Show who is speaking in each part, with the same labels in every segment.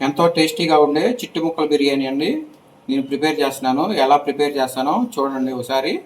Speaker 1: ఎంతో టేస్టీగా ఉండే చిట్టి ముక్కల బిర్యానీ అండి. నేను ప్రిపేర్ చేస్తున్నాను. ఎలా ప్రిపేర్ చేస్తానో చూడండి ఒకసారి.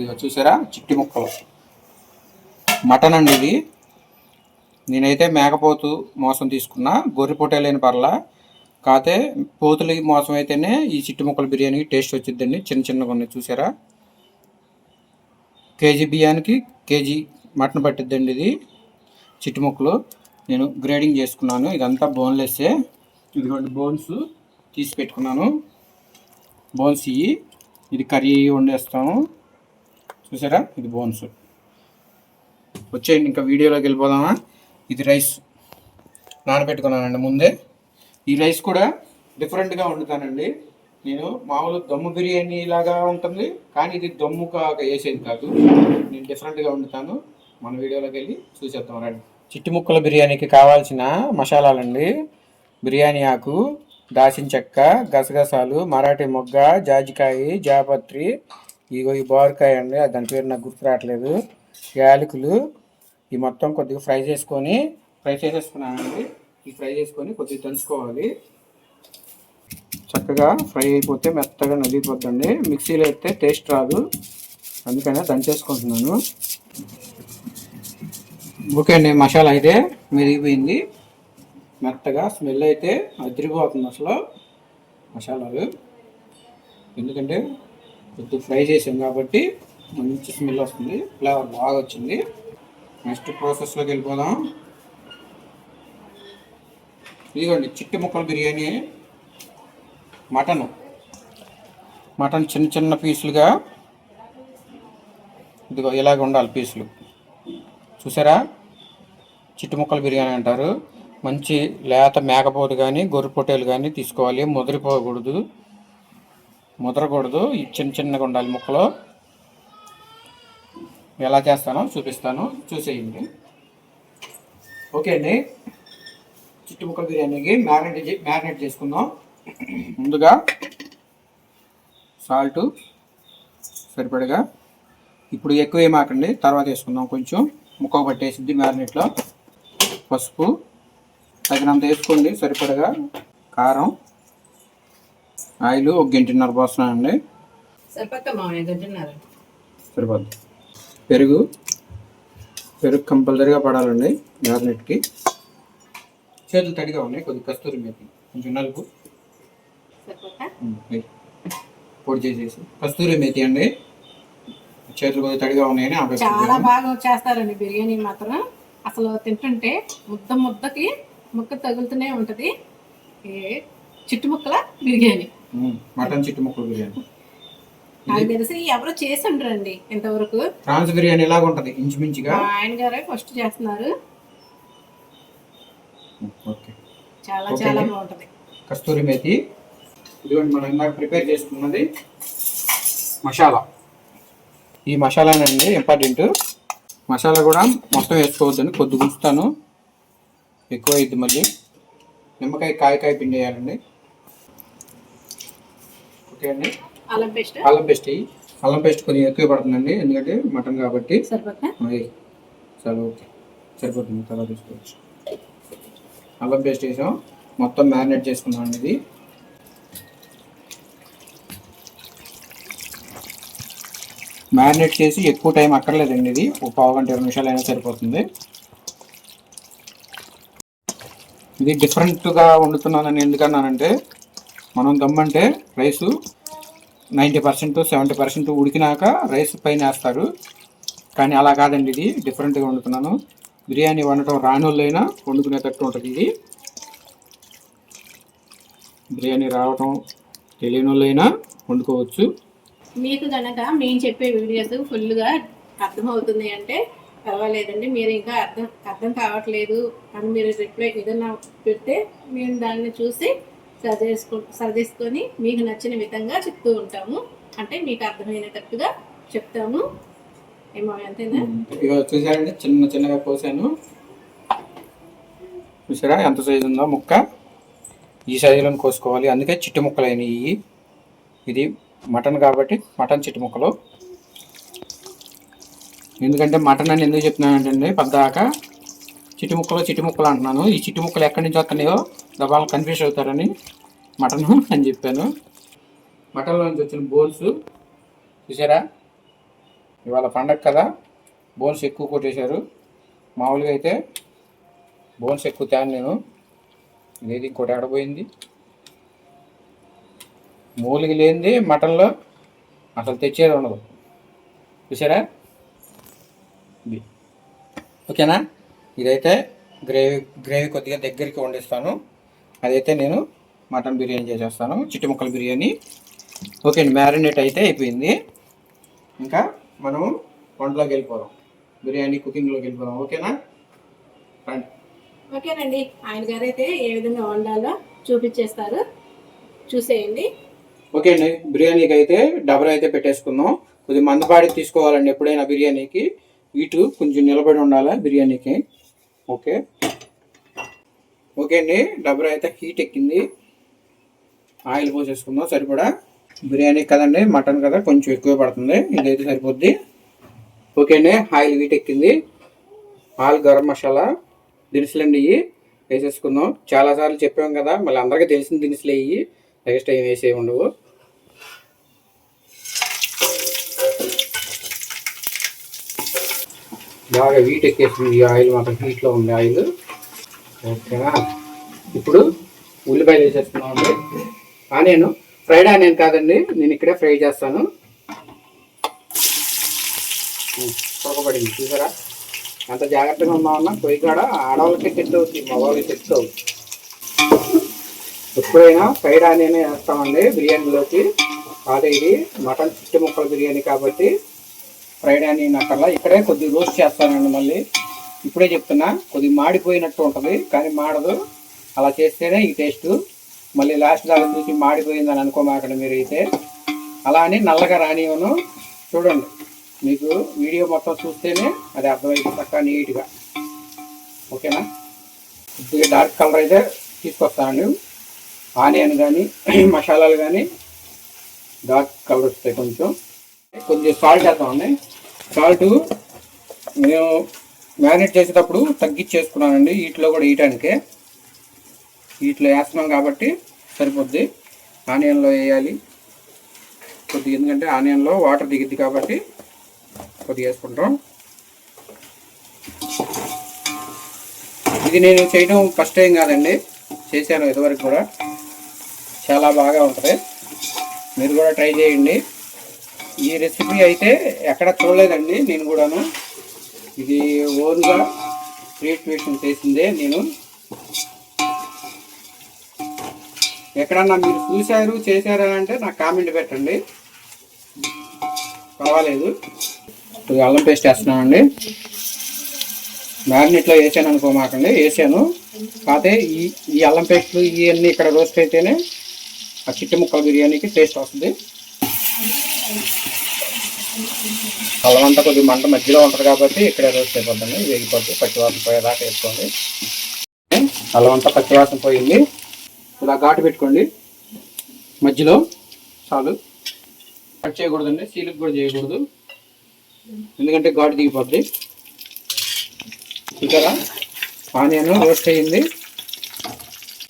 Speaker 1: ఇదిగో చూసారా? చిట్టి ముక్కలు. మటన్ అండి ఇది. నేనైతే మేకపోతు మోసం తీసుకున్నా. గొర్రె పొట్టేలేని పర్లా. కాతే పోతులకి మోసం అయితేనే ఈ చిట్టి ముక్కల బిర్యానీకి టేస్ట్ వచ్చిద్దండి. చిన్న చిన్నగా ఉన్నాయి. చూసారా? కేజీ బియ్యానికి కేజీ మటన్ పట్టిద్దండి ఇది. చిట్టి ముక్కలు. నేను గ్రేడింగ్ చేసుకున్నాను. ఇదంతా బోన్లెస్సే. ఇదిగోండి బోన్స్. తీసి పెట్టుకున్నాను. బోన్స్ ఇవి. ఇది కర్రీ వండేస్తాము. చూసారా? ఇది బోన్స్. వచ్చేయండి ఇంకా వీడియోలోకి వెళ్ళిపోదామా? ఇది రైస్. నానబెట్టుకున్నానండి ముందే. ఈ రైస్ కూడా డిఫరెంట్గా వండుతానండి. నేను మామూలు దమ్ము బిర్యానీ లాగా ఉంటుంది కానీ ఇది దమ్ముగా వేసేది కాదు. నేను డిఫరెంట్గా వండుతాను. మన వీడియోలోకి వెళ్ళి చూసేద్దాం రండి. చిట్టి ముక్కల బిర్యానీకి కావాల్సిన మసాలాలండి. బిర్యానీ ఆకు దాచిన చెక్క గసగసాలు మరాఠీ మొగ్గ జాజికాయి జాపత్రి ఇగో ఈ బోరకాయ అండి అది దాని పేరు నాకు గుర్తు రావట్లేదు. యాలకులు ఈ మొత్తం కొద్దిగా ఫ్రై చేసుకొని ఫ్రై చేసేసుకున్నానండి. ఈ ఫ్రై చేసుకొని కొద్దిగా దంచుకోవాలి. చక్కగా ఫ్రై అయిపోతే మెత్తగా నలిగిపోద్దండి. మిక్సీలో అయితే టేస్ట్ రాదు. అందుకనే దంచేసుకుంటున్నాను. ఓకే అండి మసాలా అయితే మెరిగిపోయింది. మెత్తగా స్మెల్ అయితే అదిరిపోతుంది అసలు మసాలాలు. ఎందుకంటే కొద్ది ఫ్రై చేసాం కాబట్టి మంచి స్మెల్ వస్తుంది. ఫ్లేవర్ బాగా వచ్చింది. నెక్స్ట్ ప్రాసెస్లోకి వెళ్ళిపోదాం. ఇదిగోండి చిట్టి ముక్కల బిర్యానీ మటన్. మటన్ చిన్న చిన్న పీసులుగా ఇదిగో ఇలాగ ఉండాలి పీసులు. చూసారా? చిట్టి ముక్కల బిర్యానీ అంటారు. మంచి లేత మేకపోతు కానీ గొర్రె పొట్టేలు కానీ తీసుకోవాలి. ముదిరిపోకూడదు. ముదరకూడదు. ఈ చిన్న చిన్నగా ఉండాలి ముక్కలు. ఎలా చేస్తానో చూపిస్తాను. చూసేయండి. ఓకే అండి. చిట్టి ముక్కల బిర్యానీకి మ్యారినేట్ చే- మ్యారినేట్ చేసుకుందాం. ముందుగా సాల్ట్ సరిపడగా ఇప్పుడు ఎక్కువ ఏమాకండి తర్వాత వేసుకుందాం కొంచెం. ముక్క పట్టేసిద్ది మ్యారినేట్లో. పసుపు తగినంత వేసుకోండి సరిపడగా. కారం ఆయిల్ ఒక గంటన్నర పోస్తున్నానండి సరిపోద్ది. పెరుగు. పెరుగు కంపల్సరీగా పడాలండి మ్యారినేట్కి చేతులు తడిగా ఉన్నాయి కొద్దిగా కస్తూరి మేతి. కొంచెం నలుపు. పొడి చేసేసి. కస్తూరి మేతి అండి. చేతులు కొద్దిగా తడిగా ఉన్నాయని
Speaker 2: చాలా బాగా చేస్తారండి బిర్యానీ మాత్రం. అసలు తింటుంటే ముద్ద ముద్దకి ముక్క తగులుతూనే ఉంటది. ఏ చిట్టు ముక్కల బిర్యానీ.
Speaker 1: మటన్ చిట్టు ముక్కలు బిర్యానీ.
Speaker 2: నాకు తెలిసి ఎవరు చేసి ఉండరండి ఇంతవరకు.
Speaker 1: ప్రాన్స్ బిర్యానీ ఎలాగ ఉంటుంది ఇంచుమించుగా?
Speaker 2: ఆయన గారే ఫస్ట్ చేస్తున్నారు.
Speaker 1: ఓకే.
Speaker 2: చాలా. చాలా బాగుంటది.
Speaker 1: కస్తూరి మేతి. ఇదిగోండి మనం ఇందాక ప్రిపేర్ చేసుకున్నది మసాలా. ఈ మసాలానండి ఇంపార్టెంట్. మసాలా కూడా మొత్తం వేసుకోవద్దండి కొద్దిగా ఉంచుతాను. ఎక్కువ అయింది మళ్ళీ. నిమ్మకాయ కాయ కాయ పిండి వేయాలండి. ఓకే అండి.
Speaker 2: అల్లం పేస్ట్?
Speaker 1: అల్లం పేస్ట్. అల్లం పేస్ట్ కొద్దిగా ఎక్కువ పడుతుందండి ఎందుకంటే మటన్ కాబట్టి. చాలా ఓకే. సరిపోతుంది తర్వాత తీసుకోవచ్చు. అల్లం పేస్ట్ వేసాం. మొత్తం మ్యారినేట్ చేసుకున్నాం అండి ఇది. మ్యారినేట్ చేసి ఎక్కువ టైం అక్కర్లేదండి ఇది. ఒక పావు గంట ఇరవై నిమిషాలు అయినా సరిపోతుంది. ఇది డిఫరెంట్గా వండుతున్నానని ఎందుకన్నానంటే మనం దమ్మంటే rice ninety percent seventy percent ఉడికినాక rice పైన వేస్తారు. కానీ అలా కాదండి ఇది. డిఫరెంట్గా వండుతున్నాను. బిర్యానీ వండటం రాని వాళ్ళైనా వండుకునేటట్టు ఉంటుంది ఇది. బిర్యానీ రావటం తెలియని వాళ్ళైనా వండుకోవచ్చు.
Speaker 2: మీకు కనుక మేము చెప్పే వీడియోస్ ఫుల్గా అర్థమవుతుంది అంటే పర్వాలేదండి. మీరు ఇంకా అర్థం అర్థం కావట్లేదు అని మీరు రిప్లై ఏదైనా పెడితే మేము దాన్ని చూసి సరిచేసుకు సరిదేసుకొని మీకు నచ్చిన విధంగా చెప్తూ ఉంటాము. అంటే మీకు అర్థమయ్యేటట్టుగా చెప్తాము. ఏమో అంతేనా?
Speaker 1: ఇక చూసారండి చిన్న చిన్నగా కోసాను. చూసారా ఎంత సైజు ఉందో ముక్క? ఈ సైజులను కోసుకోవాలి. అందుకే చిట్టు ముక్కలు అయినాయి ఇది మటన్ కాబట్టి మటన్ చిట్టి ముక్కలు. ఎందుకంటే మటన్ అని ఎందుకు చెప్తున్నానంటే పద్దాక చిట్టు ముక్కలు చిట్టి ముక్కలు అంటున్నాను. ఈ చిట్టి ముక్కలు ఎక్కడి నుంచి వస్తున్నాయో వాళ్ళు కన్ఫ్యూజ్ అవుతారని మటన్ అని చెప్పాను. మటన్లో నుంచి వచ్చిన బోన్స్ చూసారా? ఇవాళ పండగ కదా బోన్స్ ఎక్కువ కొట్టేశారు. మామూలుగా అయితే బోన్స్ ఎక్కువ తేను నేను. లేదు ఇంకోటి ఆడబోయింది మూలిగి లేనిది మటన్లో అసలు తెచ్చేది ఉండదు. చూసారా? ఇది. ఓకేనా? ఇదైతే గ్రేవీ గ్రేవీ కొద్దిగా దగ్గరికి వండిస్తాను. అదైతే నేను మటన్ బిర్యానీ చేసేస్తాను చిట్టి ముక్కల బిర్యానీ. ఓకే అండి మ్యారినేట్ అయితే అయిపోయింది. ఇంకా మనము వంటలోకి వెళ్ళిపోదాం. బిర్యానీ కుకింగ్లోకి వెళ్ళిపోదాం ఓకేనా? రండి.
Speaker 2: ఓకేనండి ఆయన గారు అయితే ఏ విధంగా వండాలో చూపించేస్తారు. చూసేయండి.
Speaker 1: ఓకే అండి బిర్యానీకి అయితే డబర్ అయితే పెట్టేసుకుందాం. కొద్దిగా మందపాడి తీసుకోవాలండి ఎప్పుడైనా బిర్యానీకి. ఇటు కొంచెం నిలబడి ఉండాలి బిర్యానీకి? ఓకే. ఓకే అండి. డబర్ అయితే హీట్ ఎక్కింది. ఆయిల్ పోసేసుకుందాం సరిపడా? బిర్యానీ కదండి మటన్ కదా కొంచెం ఎక్కువ పడుతుంది. ఇదైతే సరిపోద్ది. ఓకే అండి ఆయిల్ హీట్ ఎక్కింది. ఆల్ గరం మసాలా దినుసులండి ఇవి. వేసేసుకుందాం. చాలాసార్లు చెప్పాం కదా మళ్ళీ అందరికీ తెలిసిన దినుసులు ఇవి. నెక్స్ట్ ఏం వేసే ఉండవు. బాగా హీట్ ఎక్కేసింది ఈ ఆయిల్ మాత్రం హీట్లో ఉంది ఆయిల్. ఓకేనా ఇప్పుడు ఉల్లిపాయలు వేసేస్తున్నాం అండి ఆనియన్ ఫ్రైడ్ ఆనియన్ కాదండి నేను ఇక్కడే ఫ్రై చేస్తాను. పొరపడింది చూసారా? అంత జాగ్రత్తగా ఉన్నామన్నా పొయ్యి కాడ ఆడవాళ్ళకి సెట్ అవుతుంది మగవాళ్ళకి సెట్ అవుతుంది ఎప్పుడైనా ఫ్రైడ్ ఆనియన్ వేస్తామండి బిర్యానీలోకి. అదే ఇది మటన్ చుట్టుముక్కల బిర్యానీ కాబట్టి ఫ్రైడ్ ఆనియన్ అక్కడ ఇక్కడే కొద్దిగా రోస్ట్ చేస్తానండి మళ్ళీ. ఇప్పుడే చెప్తున్నా కొద్దిగా మాడిపోయినట్టు ఉంటుంది కానీ మాడదు. అలా చేస్తేనే ఈ టేస్ట్. మళ్ళీ లాస్ట్ దాకా చూసి మాడిపోయిందని అనుకోమాకండి మీరు అయితే అలా అని నల్లగా రానివ్వను. చూడండి మీకు వీడియో మొత్తం చూస్తేనే అది అర్థమైంది చక్కగా నీట్గా. ఓకేనా? కొద్దిగా డార్క్ కలర్ అయితే తీసుకొస్తానండి ఆనియన్ కానీ మసాలాలు కానీ డార్క్ కలర్ వస్తాయి కొంచెం. కొద్దిగా సాల్ట్ వేద్దామండి సాల్ట్ మేము మ్యారినేట్ చేసేటప్పుడు తగ్గించేసుకున్నానండి వీటిలో కూడా వేయటానికే. వీటిలో వేస్తున్నాం కాబట్టి సరిపోద్ది. ఆనియన్లో వేయాలి. కొద్దిగా ఎందుకంటే ఆనియన్లో వాటర్ దిగిద్ది కాబట్టి కొద్దిగా వేసుకుంటాం. ఇది నేను చేయడం ఫస్ట్ టైం కాదండి. చేశాను ఇదివరకు కూడా. చాలా బాగా ఉంటుంది. మీరు కూడా ట్రై చేయండి. ఈ రెసిపీ అయితే ఎక్కడ చూడలేదండి నేను కూడాను. ఇది ఓన్గా ట్రీట్మెంట్ చేసిందే నేను. ఎక్కడన్నా మీరు చూశారు చేశారా అంటే నాకు కామెంట్ పెట్టండి. పర్వాలేదు. కొద్దిగా అల్లం పేస్ట్ వేస్తున్నామండి మ్యాగ్నెట్లో వేసాను అనుకోమాకండి వేసాను. కాకపోతే ఈ ఈ అల్లం పేస్ట్లు ఇవన్నీ ఇక్కడ రోస్ట్ అయితేనే ఆ చిట్టి ముక్కల బిర్యానీకి టేస్ట్ వస్తుంది. అల్లం అంతా కొద్దిగా మంట మధ్యలో ఉంటుంది కాబట్టి ఇక్కడ రోస్ట్ అయిపోతుంది. వేగిపోతుంది పచ్చివాసన పోయేదాకా వేసుకోండి. అల్లం అంతా పచ్చివాసన పోయింది. ఇలా ఘాటు పెట్టుకోండి. మధ్యలో చాలు. కట్ చేయకూడదండి. సీలుకు కూడా చేయకూడదు. ఎందుకంటే ఘాటు దిగిపోద్ది. ఇక్కడ ఆనియన్ రోస్ట్ అయ్యింది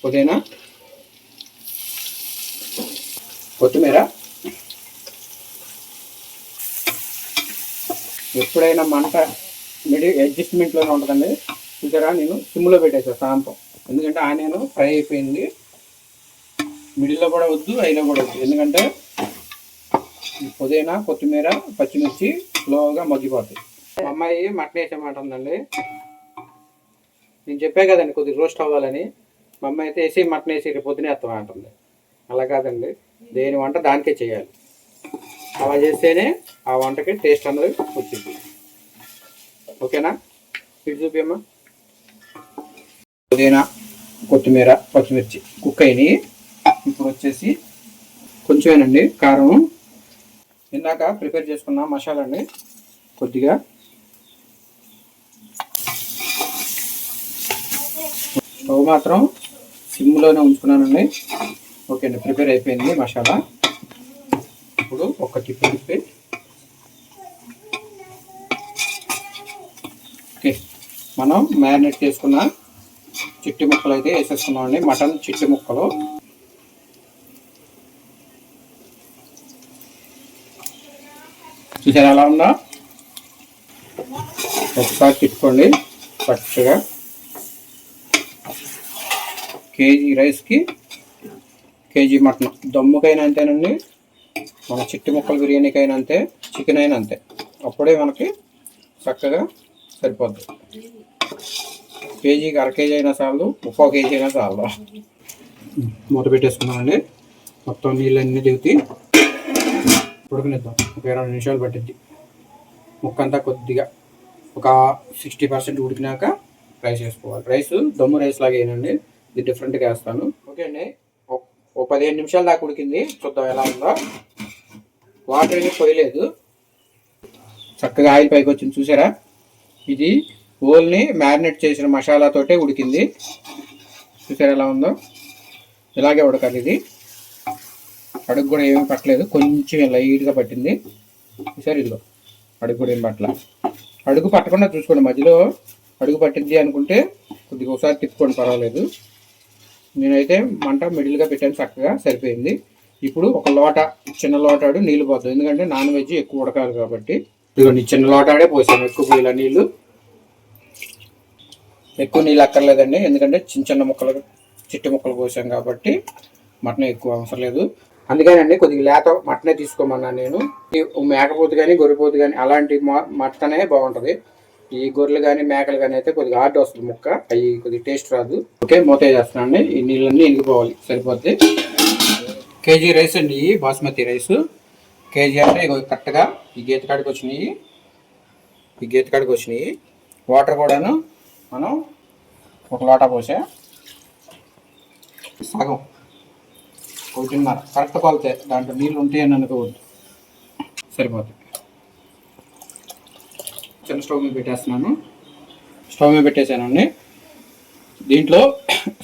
Speaker 1: పుదీనా కొత్తిమీర ఎప్పుడైనా మంట మిడి అడ్జస్ట్మెంట్లోనే ఉంటుందండి. చూసారా? నేను సిమ్లో పెట్టేసాను సాంపం ఎందుకంటే ఆనియన్ ఫ్రై అయిపోయింది. మిడిల్లో కూడా వద్దు అయినా కూడా వద్దు. ఎందుకంటే పుదీనా కొత్తిమీర పచ్చిమిర్చి స్లోగా మగ్గిపోతాయి. అమ్మాయి మటన్ వేసేమాట ఉందండి. నేను చెప్పే కదండి కొద్దిగా రోస్ట్ అవ్వాలని. మా అమ్మాయి అయితే వేసి మటన్ వేసి రేపు పొద్దునే వేస్తాం అంటుంది అలా కాదండి. దేని వంట దానికే చేయాలి. అలా చేస్తేనే ఆ వంటకి టేస్ట్ అనేది వచ్చింది. ఓకేనా? ఇటు చూపిమ్మా పుదీనా కొత్తిమీర పచ్చిమిర్చి కుక్ అయినాయి. ఇప్పుడు వచ్చేసి కొంచెమేనండి కారం. ఇందాక ప్రిపేర్ చేసుకున్న మసాలా అండి కొద్దిగా స్టవ్ మాత్రం సిమ్లోనే ఉంచుకున్నానండి. ఓకే అండి ప్రిపేర్ అయిపోయింది మసాలా ఇప్పుడు ఒక టిప్పు తిప్పి ఓకే మనం మ్యారినేట్ చేసుకున్న చిట్టి ముక్కలు అయితే వేసేసుకున్నామండి. మటన్ చిట్టి ముక్కలు. చూసారా ఎలా ఉందా? ఒకసారి తిట్టుకోండి పచ్చగా. కేజీ రైస్కి కేజీ మటన్. దమ్ముకైనా అంతేనండి. మన చిట్టి ముక్కల బిర్యానీకైనా అంతే చికెన్ అయినా అంతే. అప్పుడే మనకి చక్కగా సరిపోద్ది. కేజీకి అర కేజీ అయినా చాలు ముప్పో కేజీ అయినా చాలు. మూత పెట్టేసుకున్నామండి మొత్తం నీళ్ళన్నీ దిగుతాయి ఉడకనిద్దాం. ఒక ఇరవై నిమిషాలు పట్టిద్ది. ముక్క అంతా కొద్దిగా ఒక సిక్స్టీ పర్సెంట్ ఉడికినాక రైస్ వేసుకోవాలి. రైస్ దమ్ము రైస్ లాగా వేయనండి ఇది డిఫరెంట్గా వేస్తాను. ఓకే అండి. ఓ- ఓ పదిహేను నిమిషాల దాకా ఉడికింది. చూద్దాం ఎలా ఉందో. వాటర్ ఏమీ పోయలేదు. చక్కగా ఆయిల్ పైకి వచ్చింది. చూసారా? ఇది ఓల్ని మ్యారినేట్ చేసిన మసాలాతోటే ఉడికింది. చూసారు ఎలా ఉందో? ఇలాగే ఉడకాలి ఇది. అడుగు కూడా ఏమీ పట్టలేదు. కొంచెం లైట్గా పట్టింది. చూసారు ఇదిలో అడుగు కూడా ఏం పట్ల అడుగు పట్టకుండా చూసుకోండి. మధ్యలో అడుగు పట్టింది అనుకుంటే కొద్దిగా ఒకసారి తిప్పుకోండి పర్వాలేదు. నేనైతే మంట మిడిల్గా పెట్టాను చక్కగా సరిపోయింది. ఇప్పుడు ఒక లోట చిన్న లోటాడు నీళ్ళు పోతాం ఎందుకంటే నాన్ వెజ్ ఎక్కువ ఉడకాలి కాబట్టి. ఇదిగోండి చిన్న లోటాడే పోసాను. ఎక్కువ పోయిలా నీళ్ళు. ఎక్కువ నీళ్ళు అక్కర్లేదండి. ఎందుకంటే చిన్న చిన్న ముక్కలు చిట్టి ముక్కలు కోసాం కాబట్టి మటన్ ఎక్కువ అవసరం లేదు. అందుకేనండి కొద్దిగా లేత మటనే తీసుకోమన్నాను నేను. మేకపోతు కానీ గొర్రెపోతు కానీ అలాంటి మటనే బాగుంటుంది. ఈ గొర్రెలు కానీ మేకలు కానీ అయితే కొద్దిగా హార్డ్ వస్తుంది ముక్క. అవి కొద్దిగా టేస్ట్ రాదు. ఓకే మూత చేస్తున్నాండి ఈ నీళ్ళన్నీ ఇంగిపోవాలి సరిపోద్ది కేజీ రైస్ అండి ఈ బాస్మతి రైస్. కేజీ అంటే ఇగో కరెక్ట్గా ఈ గీత కాడికి వచ్చినాయి. ఈ గీత కాడికి వచ్చినాయి. వాటర్ కూడాను మనం ఒక లోటా పోసే సగం. ఒకటిన్నర. కరెక్ట్ కొలితే దాంట్లో నీళ్ళు ఉంటాయని అనుకోవద్దు. సరిపోతుంది చిన్న స్టవ్ మీద పెట్టేస్తున్నాను. స్టవ్ మీద పెట్టేశానండి దీంట్లో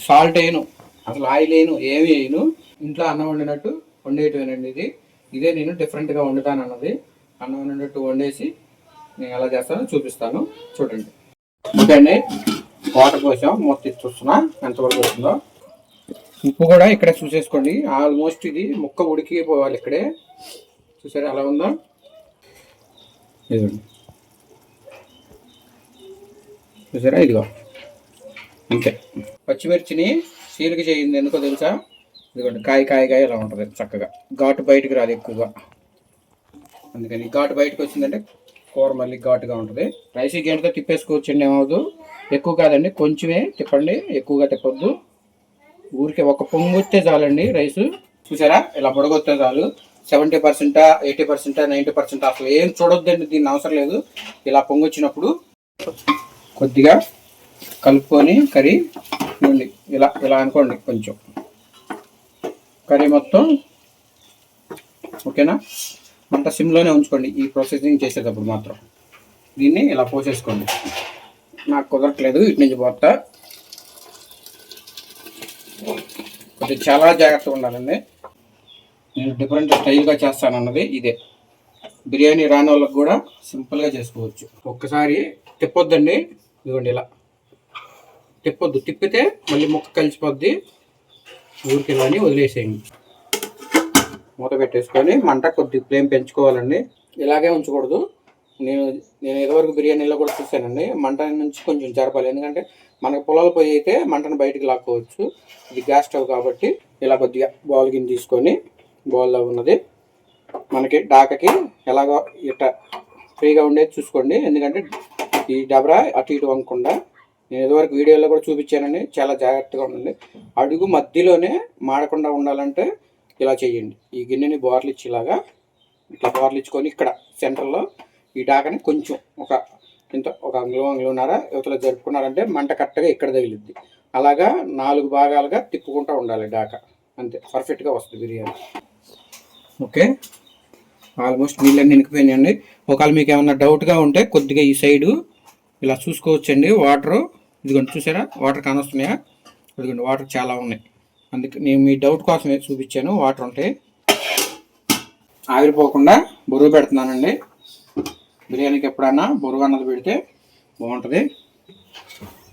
Speaker 1: సాల్ట్ వేయను. అసలు ఆయిల్ వేయను ఏమి వేయను. ఇంట్లో అన్నం వండినట్టు వండేయటమేనండి ఇది. ఇదే నేను డిఫరెంట్గా వండుతాను అన్నది అన్నం వండినట్టు వండేసి నేను ఎలా చేస్తానో చూపిస్తాను. చూడండి. ఓకే అండి వాటర్ పోసాం. మూత చూస్తున్నా. ఎంతవరకు వస్తుందో. ఉప్పు కూడా ఇక్కడే చూసేసుకోండి. ఆల్మోస్ట్ ఇది ముక్క ఉడికిపోవాలి ఇక్కడే. చూసారా అలా ఉందా? ఇదిగోండి. చూసారా ఇదిగో. అంతే. పచ్చిమిర్చిని చీలిక చేయింది. ఎందుకో తెలుసా? ఇదిగోండి కాయ కాయ కాయ ఇలా ఉంటుంది చక్కగా. ఘాటు బయటకు రాదు ఎక్కువగా. అందుకని ఘాటు బయటకు వచ్చిందంటే కూర మళ్ళీ ఘాటుగా ఉంటుంది. రైస్ ఈ గంటతో తిప్పేసుకోవచ్చండి ఏమవుదు ఎక్కువ కాదండి కొంచెమే తిప్పండి ఎక్కువగా తిప్పొద్దు. ఊరికే ఒక పొంగు వస్తే చాలండి రైస్. చూసారా? ఇలా పొడగొస్తే చాలు. సెవెంటీ పర్సెంటా ఎయిటీ పర్సెంటా నైంటీ పర్సెంట్ అసలు ఏం చూడొద్దండి దీన్ని అవసరం లేదు. ఇలా పొంగు వచ్చినప్పుడు కొద్దిగా కలుపుకొని కర్రీ ఇవ్వండి ఇలా ఇలా అనుకోండి కొంచెం. కర్రీ మొత్తం ఓకేనా? మంట సిమ్లోనే ఉంచుకోండి ఈ ప్రాసెసింగ్ చేసేటప్పుడు మాత్రం. దీన్ని ఇలా పోసేసుకోండి నాకు కుదరట్లేదు ఇటు నుంచి పోతా. కొద్దిగా చాలా జాగ్రత్తగా ఉండాలండి. నేను డిఫరెంట్ స్టైల్గా చేస్తానన్నది ఇదే. బిర్యానీ రాని వాళ్ళకి కూడా సింపుల్గా చేసుకోవచ్చు. ఒక్కసారి తిప్పొద్దండి ఇదిగోండి ఇలా. తిప్పొద్దు తిప్పితే మళ్ళీ ముక్క కలిసిపోద్ది. ఊరికి ఇలా అని వదిలేసేయండి. మూత పెట్టేసుకొని మంట కొద్ది ఫ్లేమ్ పెంచుకోవాలండి. ఇలాగే ఉంచకూడదు. నేను నేను ఇదివరకు బిర్యానీలో కూడా చూశానండి. మంట నుంచి కొంచెం జరపాలి. ఎందుకంటే మనకు పొలాల పొయ్యి అయితే మంటను బయటకు లాక్కోవచ్చు. ఇది గ్యాస్ స్టవ్ కాబట్టి ఇలా కొద్దిగా బౌల్ గిన్నె తీసుకొని బౌల్లో ఉన్నది. మనకి డాకకి ఎలాగో ఇట్ట ఫ్రీగా ఉండేది చూసుకోండి. ఎందుకంటే ఈ డబరా అటు ఇటు వంగకుండా నేను ఇదివరకు వీడియోలో కూడా చూపించానండి. చాలా జాగ్రత్తగా ఉండండి. అడుగు మధ్యలోనే మాడకుండా ఉండాలంటే ఇలా చేయండి. ఈ గిన్నెని బోర్లు ఇచ్చేలాగా ఇట్లా బోర్లు ఇచ్చుకొని ఇక్కడ సెంటర్లో ఈ డాకని కొంచెం ఒక ఇంత ఒక అంగుళం అంగుళన్నర యువతల జరుపుకున్నారంటే మంట కరెక్ట్గా ఇక్కడ తగిలిద్ది. అలాగా నాలుగు భాగాలుగా తిప్పుకుంటూ ఉండాలి డాక. అంతే పర్ఫెక్ట్గా వస్తుంది బిర్యానీ. ఓకే? ఆల్మోస్ట్ నీళ్ళన్నీ నిండిపోయినాయండి. ఒకవేళ మీకు ఏమన్నా డౌట్గా ఉంటే కొద్దిగా ఈ సైడు ఇలా చూసుకోవచ్చండి. వాటరు ఇదిగోండి చూసారా? వాటర్ కానొస్తున్నాయా? ఇదిగోండి వాటర్ చాలా ఉన్నాయి. అందుకే నేను మీ డౌట్ కోసమే చూపించాను. వాటర్ ఉంటే ఆవిరిపోకుండా బరువు పెడుతున్నానండి. బిర్యానీకి ఎప్పుడన్నా బరువు అన్నది పెడితే బాగుంటుంది.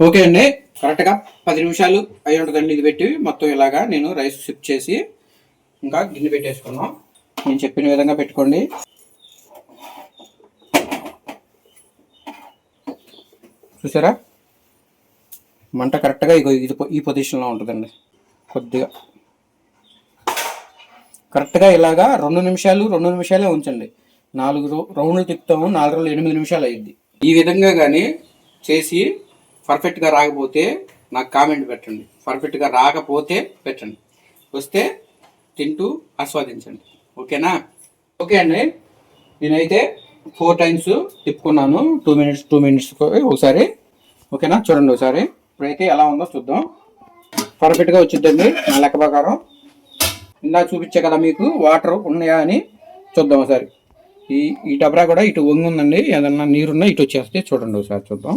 Speaker 1: ఓకే అండి కరెక్ట్గా పది నిమిషాలు అయి ఉంటుందండి ఇది పెట్టి. మొత్తం ఇలాగా నేను రైస్ షిఫ్ట్ చేసి ఇంకా గిన్నె పెట్టేసుకున్నాం నేను చెప్పిన విధంగా పెట్టుకోండి. చూసారా? మంట కరెక్ట్గా ఇది ఈ పొజిషన్లో ఉంటుందండి. కొద్దిగా. కరెక్ట్గా ఇలాగా రెండు నిమిషాలు రెండు నిమిషాలే ఉంచండి. నాలుగు రౌండ్లు తిప్పుతాము నాలుగు రోజులు ఎనిమిది నిమిషాలు అయ్యింది ఈ విధంగా కానీ చేసి పర్ఫెక్ట్గా రాకపోతే నాకు కామెంట్ పెట్టండి. పర్ఫెక్ట్గా రాకపోతే పెట్టండి. వస్తే తింటూ ఆస్వాదించండి. ఓకేనా? ఓకే అండి. నేనైతే ఫోర్ టైమ్స్ తిప్పుకున్నాను. టూ మినిట్స్ టూ మినిట్స్ ఒకసారి. ఓకేనా? చూడండి ఒకసారి. ఇప్పుడైతే ఎలా ఉందో చూద్దాం. పర్ఫెక్ట్గా వచ్చిందండి నా లెక్క ప్రకారం. ఇందాక చూపించే కదా మీకు వాటర్ ఉన్నాయా అని చూద్దాం ఒకసారి. ఈ ఈ డబ్రా కూడా ఇటు వంగి ఉందండి ఏదన్నా నీరున్నా ఇటు వచ్చేస్తే చూడండి ఒకసారి చూద్దాం.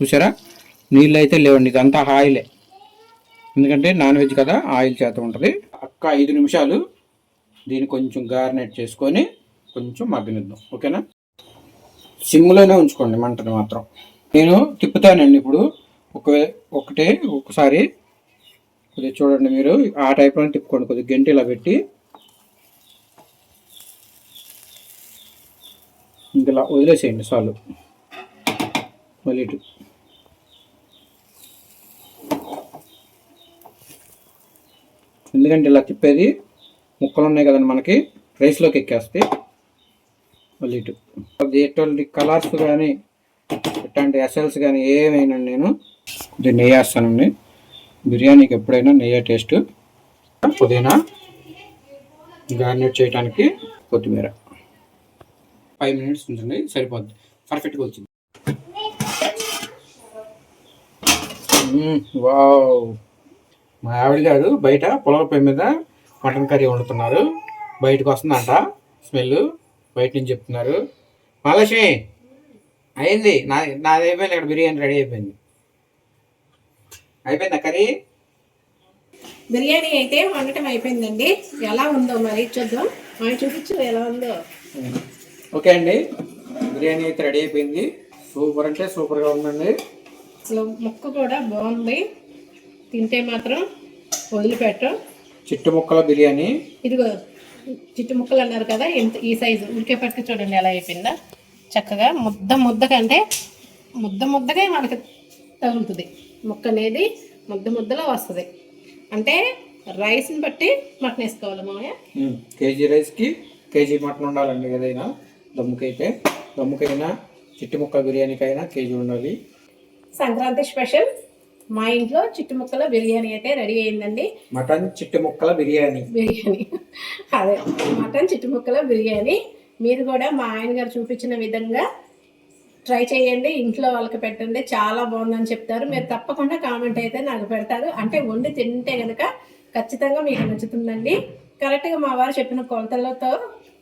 Speaker 1: చూసారా? నీళ్ళు అయితే లేవండి ఇదంతా ఆయిలే. ఎందుకంటే నాన్ వెజ్ కదా ఆయిల్ చేత ఉంటుంది. అక్క ఐదు నిమిషాలు దీన్ని కొంచెం గార్నెట్ చేసుకొని కొంచెం మగ్గనిద్దాం. ఓకేనా? సిమ్లోనే ఉంచుకోండి మంటని మాత్రం. నేను తిప్పుతానండి ఇప్పుడు. ఒక ఒకటే ఒకసారి కొద్దిగా చూడండి మీరు. ఆ టైప్లో తిప్పుకోండి. కొద్దిగా గంట ఇలా పెట్టి. ఇంక ఇలా వదిలేసేయండి సాలు. మళ్ళీ ఇటు. ఎందుకంటే ఇలా తిప్పేది ముక్కలు ఉన్నాయి కదండి మనకి. రైస్లోకి ఎక్కేస్తాయి మళ్ళీ ఇటు. అది ఎటువంటి కలర్స్ కానీ ఎట్లాంటి ఎసల్స్ కానీ ఏమైనా నేను ఇది నెయ్యి వేస్తానండి బిర్యానీకి ఎప్పుడైనా నెయ్యి టేస్ట్ పుదీనా గార్నిష్ చేయడానికి కొత్తిమీర. ఫైవ్ మినిట్స్ ఉంచండి సరిపోద్ది. పర్ఫెక్ట్గా వచ్చింది. వావ్. మా ఆవిడ గారు బయట పొలం పొయ్యి మీద మటన్ కర్రీ వండుతున్నారు. బయటకు వస్తుందంట స్మెల్ బయట నుంచి చెప్తున్నారు. మహాలక్ష్మి అయింది. నా నాది అయిపోయింది ఇక్కడ బిర్యానీ రెడీ అయిపోయింది. అయిపోయిందా కర్రీ?
Speaker 2: బిర్యానీ అయితే వండటం అయిపోయిందండి. ఎలా ఉందో మరి చూద్దాం. మరి చూపించు ఎలా ఉందో.
Speaker 1: ఓకే అండి. బిర్యానీ అయితే రెడీ అయిపోయింది. సూపర్ అంటే సూపర్గా ఉందండి.
Speaker 2: అసలు ముక్క కూడా బాగుంది. తింటే మాత్రం వదిలిపెట్టం.
Speaker 1: చిట్టు ముక్కల బిర్యానీ.
Speaker 2: ఇదిగో చిట్టు ముక్కలు అన్నారు కదా ఎంత ఈ సైజు. ఉడికే పట్టుకు చూడండి ఎలా అయిపోయిందా. చక్కగా ముద్ద ముద్ద కంటే ముద్ద ముద్దగా మనకి తగులుతుంది. ముక్క అనేది ముద్ద ముద్దలో వస్తుంది. అంటే రైస్ని బట్టి మటన్ వేసుకోవాలి మామయ్య
Speaker 1: మ్మ్. కేజీ రైస్కి కేజీ మటన్ ఉండాలండి ఏదైనా దమ్ముకైతే. దమ్ముకైనా చిట్టు ముక్క బిర్యానీకైనా కేజీ ఉండాలి.
Speaker 2: సంక్రాంతి స్పెషల్. మా ఇంట్లో చిట్టుముక్కల బిర్యానీ అయితే రెడీ అయిందండి.
Speaker 1: మటన్ చిట్టు ముక్కల బిర్యానీ.
Speaker 2: బిర్యానీ. అదే మటన్ చిట్టుముక్కల బిర్యానీ. మీరు కూడా మా ఆయన గారు చూపించిన విధంగా ట్రై చేయండి ఇంట్లో వాళ్ళకి పెట్టండి చాలా బాగుందని చెప్తారు. మీరు తప్పకుండా కామెంట్ అయితే నాకు పెడతారు. అంటే వండి తింటే కనుక ఖచ్చితంగా మీకు నచ్చుతుందండి. కరెక్ట్గా మా వారు చెప్పిన కొలతలతో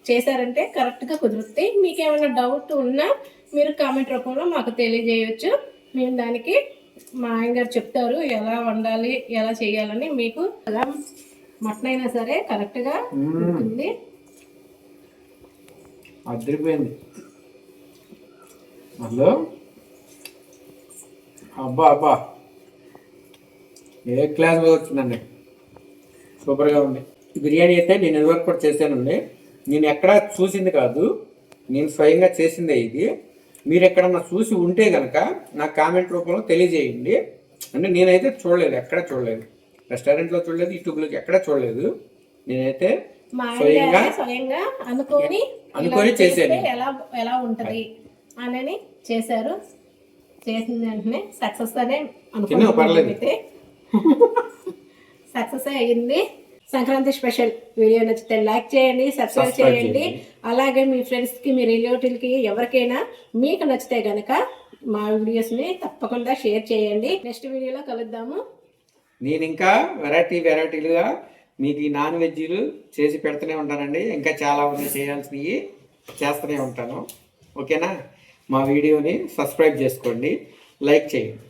Speaker 2: చేశారంటే కరెక్ట్గా కుదురుతాయి మీకు ఏమైనా డౌట్ ఉన్నా మీరు కామెంట్ రూపంలో మాకు తెలియజేయవచ్చు మేము దానికి మా ఆయన గారు చెప్తారు ఎలా వండాలి ఎలా చేయాలని మీకు అలా మటన్ అయినా సరే కరెక్ట్గా ఉంటుంది.
Speaker 1: అదిరిపోయింది. అందులో అబ్బా అబ్బా. ఏ క్లాస్ వచ్చిందండి సూపర్గా ఉంది. బిర్యానీ అయితే నేను ఇదివరకు కూడా చేశానండి. నేను ఎక్కడ చూసింది కాదు. నేను స్వయంగా చేసిందే ఇది. మీరు ఎక్కడన్నా చూసి ఉంటే కనుక నాకు కామెంట్ రూపంలో తెలియజేయండి. అంటే నేనైతే చూడలేదు ఎక్కడ చూడలేదు. రెస్టారెంట్లో చూడలేదు యూట్యూబ్లో ఎక్కడ చూడలేదు. నేనైతే స్వయంగా
Speaker 2: అనుకొని
Speaker 1: చేశాను.
Speaker 2: ఎలా ఎలా ఉంటది? అని చేశారు. చేసిన వెంటనే సక్సెస్ అనే. అయితే సక్సెస్ అయ్యింది. సంక్రాంతి స్పెషల్ వీడియో నచ్చితే లైక్ చేయండి సబ్స్క్రైబ్
Speaker 1: చేయండి.
Speaker 2: అలాగే మీ ఫ్రెండ్స్కి మీ రిలేటివ్కి ఎవరికైనా మీకు నచ్చితే గనక మా వీడియోస్ని తప్పకుండా షేర్ చేయండి. నెక్స్ట్ వీడియోలో కలుద్దాము.
Speaker 1: నేను ఇంకా వెరైటీ వెరైటీలుగా మీకు ఈ నాన్ వెజ్జీలు చేసి పెడుతూనే ఉంటానండి. ఇంకా చాలా ఉన్నాయి చేయాల్సినవి చేస్తూనే ఉంటాను. ఓకేనా? మా వీడియోని సబ్స్క్రైబ్ చేసుకోండి లైక్ చేయండి.